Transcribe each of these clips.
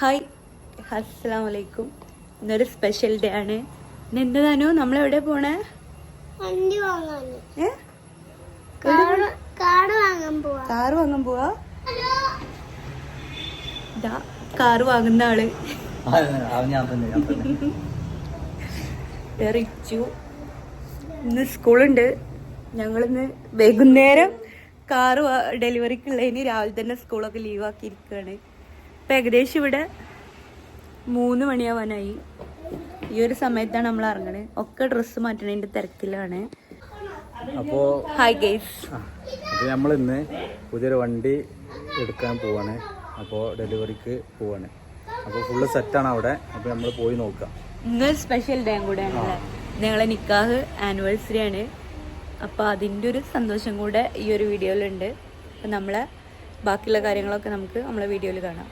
Hi. അസ്സാം വലൈക്കും ഇന്നൊരു സ്പെഷ്യൽ ഡേ ആണ്. ഇന്ന് തനു നമ്മളെവിടെ പോണേ? വണ്ടി വാങ്ങാൻ കാട് കാട് വാങ്ങാൻ പോവാ. കാറ് വാങ്ങാൻ പോവാ? കാറ് വാങ്ങുന്ന ആൾ. ഞാൻ തന്നെ ഞാൻ തന്നെ. റിച്ചു ഇന്ന് സ്കൂളുണ്ട്. ഞങ്ങളിന്ന് വൈകുന്നേരം കാറ് ഡെലിവറിക്കുള്ളതിന് രാവിലെ തന്നെ സ്കൂളൊക്കെ ലീവാക്കിയിരിക്കുകയാണ് ഇപ്പം ഏകദേശം ഇവിടെ മൂന്ന് മണിയാവാനായി. ഈ ഒരു സമയത്താണ് നമ്മൾ ഇറങ്ങണത് ഒക്കെ ഡ്രസ്സ് മാറ്റണതിന്റെ തിരക്കിലാണ്. അപ്പോ ഹായ് ഗേസ് ഇത് നമ്മൾ ഇന്ന് പുതിയൊരു വണ്ടി എടുക്കാൻ പോവാണ്. അപ്പോൾ ഡെലിവറിക്ക് പോവാണ്. അപ്പോൾ ഫുള്ള് സെറ്റാണ് അവിടെ. അപ്പോൾ നമ്മൾ പോയി നോക്കാം. ഇന്ന് സ്പെഷ്യൽ ഡേ കൂടെ ഞങ്ങളെ നിക്കാഹ് ആനിവേഴ്സറി ആണ്. അപ്പോൾ അതിന്റെ ഒരു സന്തോഷം കൂടെ ഈ ഒരു വീഡിയോയിലുണ്ട് അപ്പം നമ്മളെ ബാക്കിയുള്ള കാര്യങ്ങളൊക്കെ നമുക്ക് നമ്മളെ വീഡിയോയിൽ കാണാം.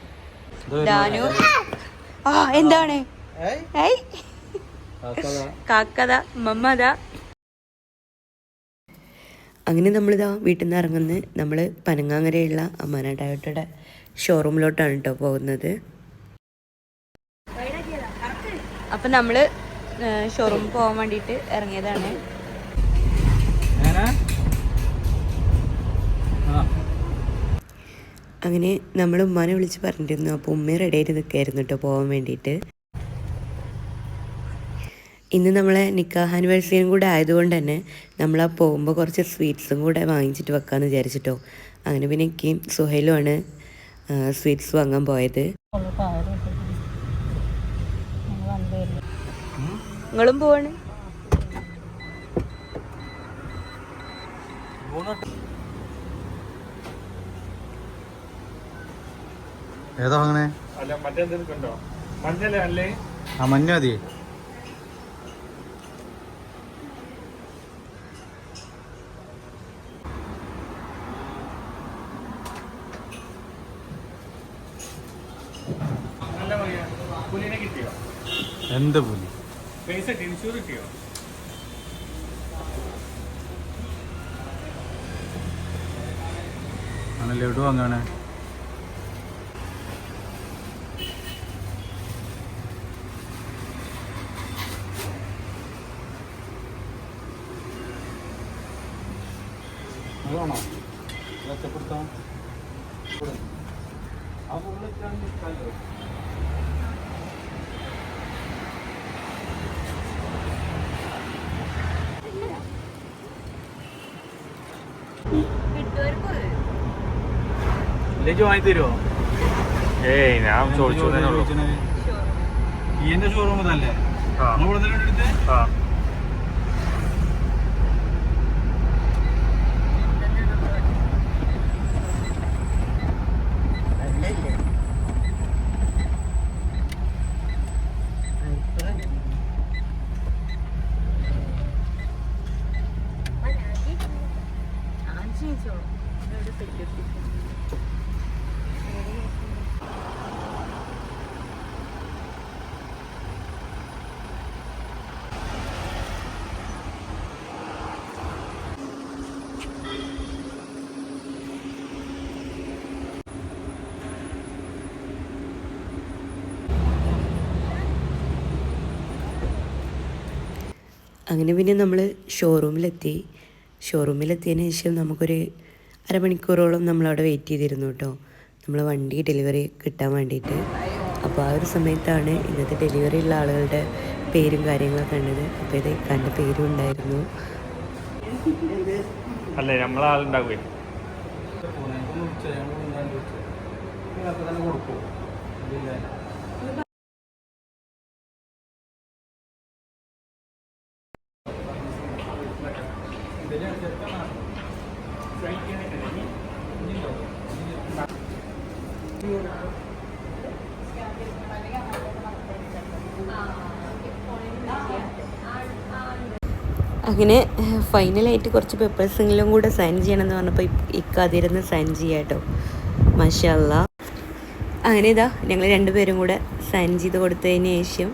ഡാനു ആ എന്താണ്? കാക്കത. മമ്മത. അങ്ങനെ നമ്മളിതാ വീട്ടിൽ നിന്ന് ഇറങ്ങുന്ന നമ്മൾ പനങ്ങാങ്ങരയുള്ള അമ്മാന ടയോട്ടയുടെ ഷോറൂമിലോട്ടാണ് കേട്ടോ പോകുന്നത്. അപ്പം നമ്മൾ ഷോറൂമിൽ പോകാൻ വേണ്ടിയിട്ട് ഇറങ്ങിയതാണ്. അങ്ങനെ നമ്മൾ ഉമ്മാനെ വിളിച്ച് പറഞ്ഞിരുന്നു. അപ്പോൾ ഉമ്മ റെഡി ആയിട്ട് നിൽക്കായിരുന്നു കേട്ടോ പോകാൻ വേണ്ടിയിട്ട്. ഇന്ന് നമ്മളെ നിക്കാഹ് ആനിവേഴ്സറിയും കൂടെ ആയതുകൊണ്ട് തന്നെ നമ്മൾ ആ പോകുമ്പോൾ കുറച്ച് സ്വീറ്റ്സും കൂടെ വാങ്ങിച്ചിട്ട് വെക്കാമെന്ന് വിചാരിച്ചിട്ടോ. അങ്ങനെ പിന്നെ എനിക്കും സുഹൈലുമാണ് സ്വീറ്റ്സ് വാങ്ങാൻ പോയത്. നിങ്ങളും പോവാണ്? ഏതാ അങ്ങനെ അല്ല മറ്റേന്തെങ്കിലും ആ മഞ്ഞ മതി. എന്ത് പുലി? പൈസ ഇൻഷൂർ കിട്ടിയോ? ആണല്ലേ ലഡു വാങ്ങാണ്? അതാണോ? മെച്ചപ്പെടുത്താം ആ വാങ്ങി തരുമോ ഏയ് ഞാൻ ചോദിച്ചു ഈ എന്റെ ഷോറൂം തന്നെ ആ. അങ്ങനെ പിന്നെ നമ്മൾ ഷോറൂമിലെത്തി ഷോറൂമിലെത്തിയതിന് ശേഷം നമുക്കൊരു അരമണിക്കൂറോളം നമ്മളവിടെ വെയിറ്റ് ചെയ്തിരുന്നു കേട്ടോ നമ്മൾ വണ്ടി ഡെലിവറി കിട്ടാൻ വേണ്ടിയിട്ട് അപ്പോൾ ആ ഒരു സമയത്താണ് ഇന്നത്തെ ഡെലിവറി ഉള്ള ആളുകളുടെ പേരും കാര്യങ്ങളൊക്കെ കണ്ടത്. അപ്പോൾ ഇത് കണ്ട പേരും ഉണ്ടായിരുന്നു. അല്ലേ നമ്മളാളുണ്ടാവുകയെ അങ്ങനെ ഫൈനലായിട്ട് കുറച്ച് പേപ്പേഴ്സെങ്കിലും കൂടെ സൈൻ ചെയ്യണമെന്ന് പറഞ്ഞപ്പോൾ ഇക്കാതിരുന്ന് സൈൻ ചെയ്യാം കേട്ടോ മഷല്ല അങ്ങനെ ഇതാ ഞങ്ങൾ രണ്ടുപേരും കൂടെ സൈൻ ചെയ്ത് കൊടുത്തതിന് ശേഷം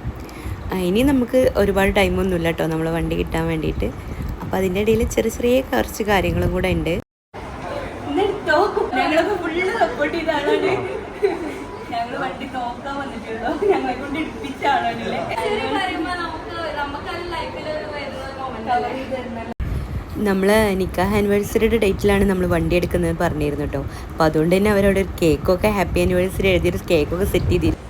ഇനി നമുക്ക് ഒരുപാട് ടൈമൊന്നുമില്ല കേട്ടോ നമ്മൾ വണ്ടി കിട്ടാൻ വേണ്ടിയിട്ട്. അപ്പോൾ അതിന്റെ ഇടയിൽ ചെറിയ ചെറിയ കുറച്ച് കാര്യങ്ങളും കൂടെ ഉണ്ട്. ചെയ്ത ആളാണ് ഞങ്ങൾ വണ്ടി നോക്കാൻ വന്നിട്ടുള്ളൂ. ഞങ്ങളെ കൊണ്ട് ഇടിപ്പിച്ചാണല്ലേ നമ്മൾ നിക്കാഹ് ആനിവേഴ്സറിയുടെ ഡേറ്റിലാണ് നമ്മൾ വണ്ടി എടുക്കുന്നത് പറഞ്ഞിരുന്നു കേട്ടോ. അപ്പോൾ അതുകൊണ്ട് തന്നെ അവരവിടെ ഒരു കേക്കൊക്കെ ഹാപ്പി ആനിവേഴ്സറി എഴുതിയൊരു കേക്കൊക്കെ സെറ്റ് ചെയ്തിരുന്നു.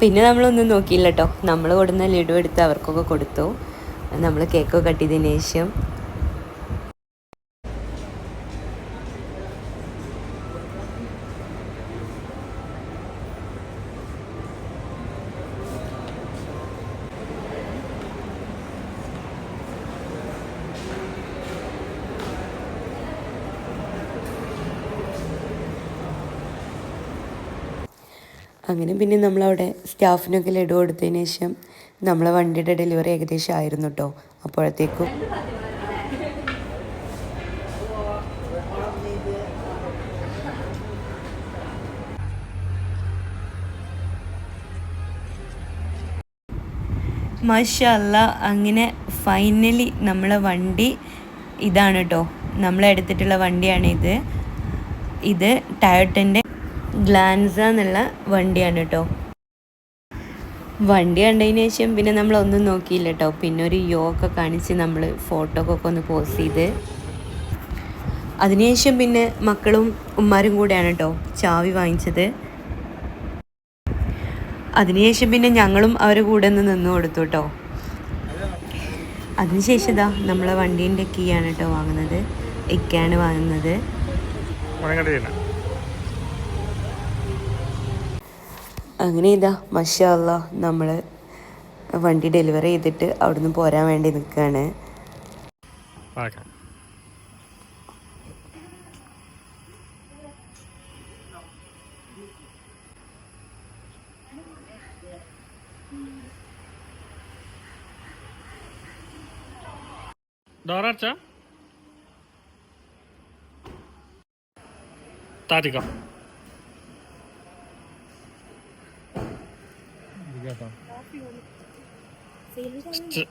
പിന്നെ നമ്മളൊന്നും നോക്കിയില്ല കേട്ടോ നമ്മൾ കൊടുന്ന ലഡു എടുത്ത് അവർക്കൊക്കെ കൊടുത്തു. നമ്മൾ കേക്കൊക്കെ കട്ട് ശേഷം. അങ്ങനെ പിന്നെ നമ്മളവിടെ സ്റ്റാഫിനൊക്കെ ലഡു കൊടുത്തതിന് ശേഷം നമ്മളെ വണ്ടിയുടെ ഡെലിവറി ഏകദേശം ആയിരുന്നു കേട്ടോ അപ്പോഴത്തേക്കും മഷല്ല അങ്ങനെ ഫൈനലി നമ്മളെ വണ്ടി ഇതാണ് കേട്ടോ നമ്മളെടുത്തിട്ടുള്ള വണ്ടിയാണ് ഇത്. ഇത് ടയോട്ടന്റെ ഗ്ലാൻസ എന്നുള്ള വണ്ടിയാണ് കേട്ടോ വണ്ടി കണ്ടതിന് ശേഷം പിന്നെ നമ്മളൊന്നും നോക്കിയില്ല കേട്ടോ പിന്നെ ഒരു യോഗ കാണിച്ച് നമ്മൾ ഫോട്ടോക്കൊക്കെ ഒന്ന് പോസ്റ്റ് ചെയ്ത്. അതിനുശേഷം പിന്നെ മക്കളും ഉമ്മാരും കൂടെയാണ് കേട്ടോ ചാവി വാങ്ങിച്ചത്. അതിനുശേഷം പിന്നെ ഞങ്ങളും അവരുടെ കൂടെ ഒന്ന് നിന്ന് കൊടുത്തു കേട്ടോ അതിനുശേഷം ഇതാ നമ്മളെ വണ്ടീന്റെ കീ ആണ് കേട്ടോ വാങ്ങുന്നത്. ഇക്കയാണ് വാങ്ങുന്നത്. അങ്ങനെ ഇതാ മഷാല്ല നമ്മൾ വണ്ടി ഡെലിവറി ചെയ്തിട്ട് അവിടുന്ന് പോരാൻ വേണ്ടി നിൽക്കുകയാണ് ഡോറച്ച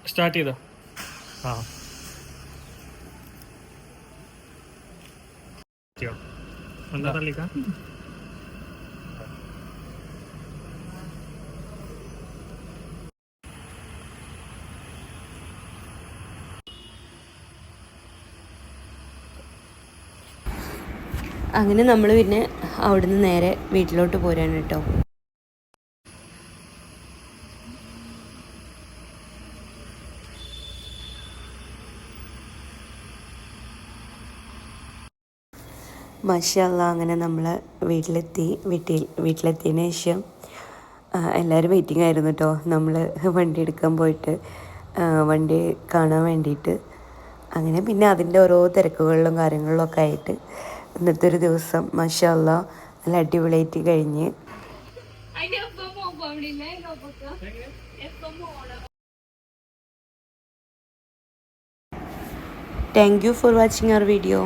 സ്റ്റാർട്ട് ചെയ്തോ? ആ. എന്താ തള്ളിക്ക? അങ്ങനെ നമ്മൾ പിന്നെ അവിടുന്ന് നേരെ വീട്ടിലോട്ട് പോരാണ് കേട്ടോ. മഷല്ല അങ്ങനെ നമ്മൾ വീട്ടിലെത്തി വീട്ടിൽ വീട്ടിലെത്തിയതിന് ശേഷം എല്ലാവരും വെയിറ്റിംഗ് ആയിരുന്നു കേട്ടോ നമ്മൾ വണ്ടി എടുക്കാൻ പോയിട്ട് വണ്ടി കാണാൻ വേണ്ടിയിട്ട്. അങ്ങനെ പിന്നെ അതിന്റെ ഓരോ തിരക്കുകളിലും കാര്യങ്ങളിലും ഒക്കെ ആയിട്ട് ഇന്നത്തെ ഒരു ദിവസം മഷല്ല നല്ല അടിപൊളിയായിട്ട് കഴിഞ്ഞ്. Thank you for watching our video